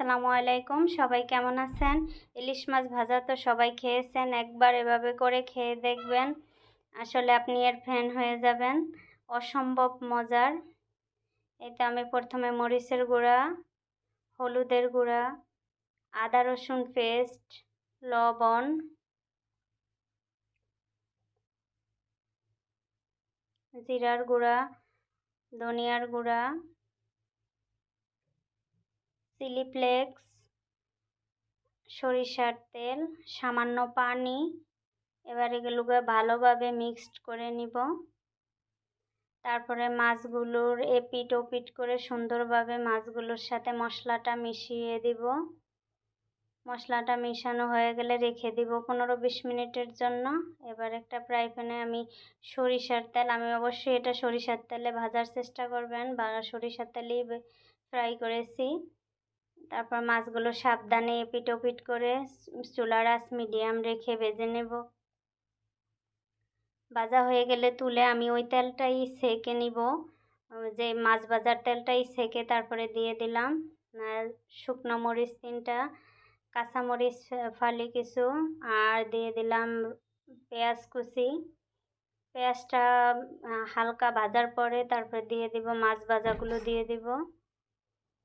আসসালামু আলাইকুম, সবাই কেমন আছেন? ইলিশ মাছ ভাজা তো সবাই খেয়েছেন, একবার এভাবে করে খেয়ে দেখবেন। আসলে আপনি এর ফ্যান হয়ে যাবেন, অসম্ভব মজার। এতে আমি প্রথমে মরিচের গুঁড়া, হলুদের গুঁড়া, আদা রসুন পেস্ট, লবণ, জিরার গুঁড়া, ধনিয়ার গুঁড়া চিলি ফ্লেক্স সরিষার তেল, সামান্য পানি, এবার এগুলোকে ভালোভাবে মিক্সড করে নিব। তারপরে মাছগুলোর এপিট ওপিট করে সুন্দরভাবে মাছগুলোর সাথে মশলাটা মিশিয়ে দিব। মশলাটা মিশানো হয়ে গেলে রেখে দিব পনেরো বিশ মিনিটের জন্য। এবার একটা ফ্রাই প্যানে আমি সরিষার তেল, আমি অবশ্যই এটা সরিষার তেলে ভাজার চেষ্টা করবেন বা সরিষার তেলেই ফ্রাই করেছি। তারপর মাছগুলো সাবধানে এপিট ওপিট করে চুলার আঁচ মিডিয়াম রেখে ভেজে নেব। ভাজা হয়ে গেলে তুলে আমি ওই তেলটাই সেকে নিব। যে মাছ ভাজার তেলটাই সেকে তারপরে দিয়ে দিলাম। শুকনো মরিচ তিনটা কাঁচামরিচ ফালি কিছু, আর দিয়ে দিলাম পেঁয়াজ কুচি। পেঁয়াজটা হালকা ভাজার পরে তারপরে দিয়ে দিব, মাছ ভাজাগুলো দিয়ে দিব।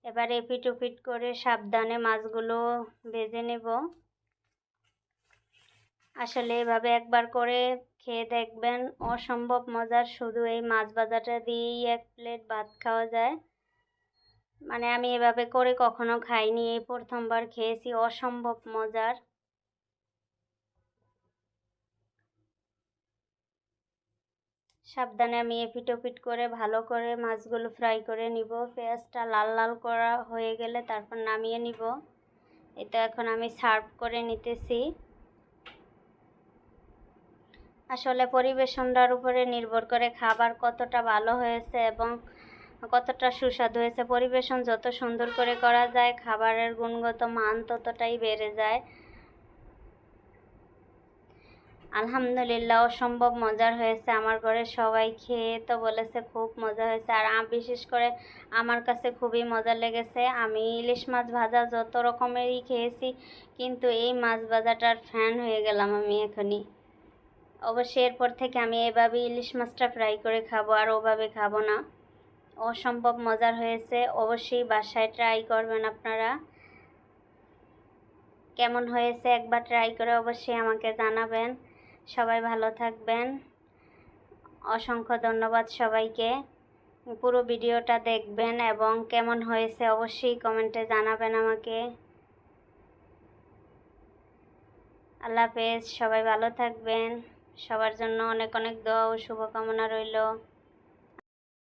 এবার এপিট ওপিট করে সাবধানে মাছগুলো ভেজে নেব। আসলে এভাবে একবার করে খেয়ে দেখবেন অসম্ভব মজার, শুধু এই মাছ ভাজাটা দিয়েই এক প্লেট ভাত খাওয়া যায়। মানে আমি এভাবে করে কখনো খাইনি, এই প্রথমবার খেয়েছি, অসম্ভব মজার। সাবধানে আমি এপিট ওপিট করে ভালো করে মাছগুলো ফ্রাই করে নিব। পেঁয়াজটা লাল লাল করা হয়ে গেলে তারপর নামিয়ে নিব। এটা এখন আমি সার্ভ করে নিতেছি। আসলে পরিবেশনটার উপরে নির্ভর করে খাবার কতটা ভালো হয়েছে এবং কতটা সুস্বাদু হয়েছে। পরিবেশন যত সুন্দর করে করা যায়, খাবারের গুণগত মান ততটাই বেড়ে যায়। আলহামদুলিল্লাহ, অসম্ভব মজার হয়েছে আমার ঘরে সবাই খেয়ে তো বলেছে খুব মজা হয়েছে। আর বিশেষ করে আমার কাছে খুবই মজা লেগেছে। আমি ইলিশ মাছ ভাজা যত রকমেরই খেয়েছি, কিন্তু এই মাছ ভাজাটার ফ্যান হয়ে গেলাম আমি এখনই। অবশ্যই এরপর থেকে আমি এভাবে ইলিশ মাছটা ফ্রাই করে খাব আর ওভাবে খাব না। অসম্ভব মজার হয়েছে, অবশ্যই বাসায় ট্রাই করবেন আপনারা। কেমন হয়েছে একবার ট্রাই করে অবশ্যই আমাকে জানাবেন। সবাই ভালো থাকবেন। অসংখ্য ধন্যবাদ সবাইকে। পুরো ভিডিওটা দেখবেন এবং কেমন হয়েছে অবশ্যই কমেন্টে জানাবেন আমাকে। আল্লাহ হাফেজ, সবাই ভালো থাকবেন। সবার জন্য অনেক অনেক দোয়া ও শুভকামনা রইল।